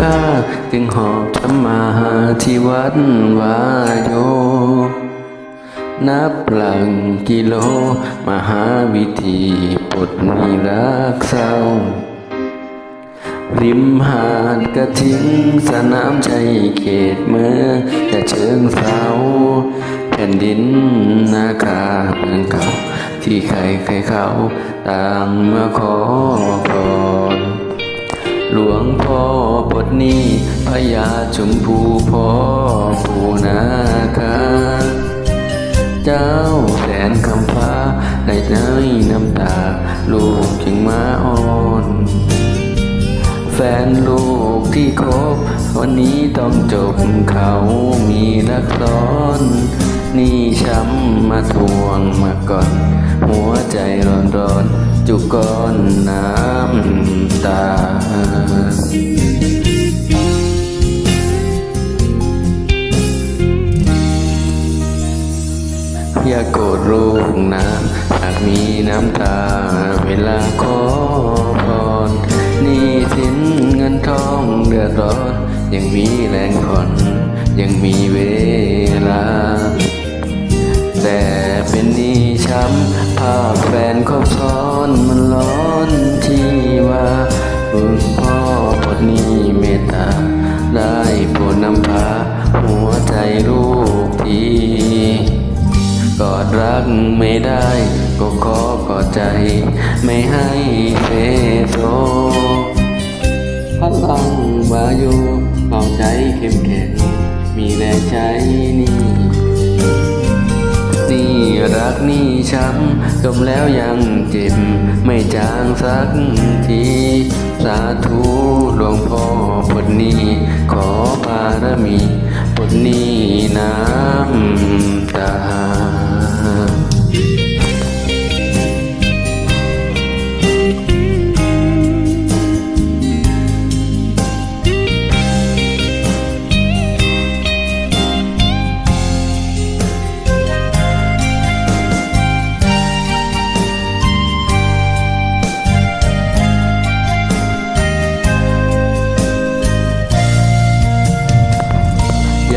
ค่าจึงหอบธรรมาที่วัดวาโย นับหลังกิโล มหาวิธีปลดหนีรักเศร้า ริมหาดกระทิ้งสนามชัยเขตเมืองแต่เชิงเสาแผ่นดินนาคาเมืองเก่า ที่ใครใครเขาต่างมาขอพร หลวงพ่อบทนี้พญาชมพูพ่อผู้นาคาเจ้าแสนคำฟ้าได้ใจน้ำตา ลูกจึงมาอ่อนแฟนลูกที่คบ วันนี้ต้องจบเขามีรักซ้อน นี่ช้ำมาทวงมาก่อน หัวใจร้อนร้อนจุกก้อนน้ำตา อย่าโกรธลูกนะหากมีน้ำตา เวลาขอพรนี่สินเงินทองเดือดร้อน ยังมีแรงผ่อนยังมีเวลา แต่เป็นนี้ช้ำภาพแฟนครบซ้อนมันร้อนที่ว่าคุณพ่อปดนี้เมตตา ได้โปรดนำพาหัวใจลูก รักไม่ได้ ก็ขอกอใจ ไม่ให้เฟโซพลังวายุเอาใจเข้มแข็งมีแรงใจนี่นี่รักนี่ช้ำจมแล้วยังเจ็บ ไม่จางสักที สาธุหลวงพ่อปลดนี้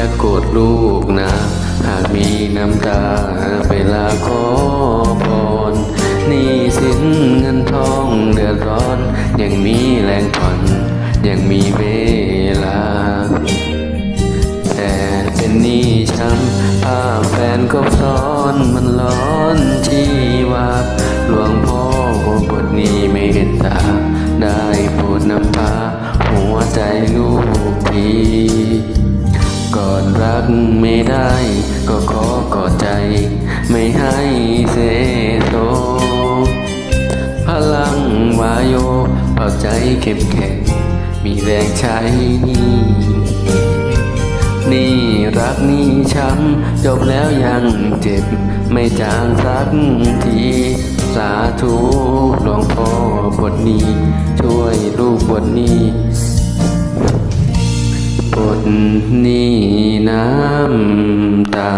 อย่าโกรธลูกนะ หากมีน้ำตาเวลาขอพรนี่สินเงินทองเดือดร้อน ยังมีแรงผ่อนยังมีเว ใจเข้มแข็ง มีแรงใช้นี่ นี่รักนี่ช้ำจบแล้วยังเจ็บ ไม่จางสักที สาธุหลวงพ่อบทนี้ ช่วยลูกบทนี้บทนี้น้ำตา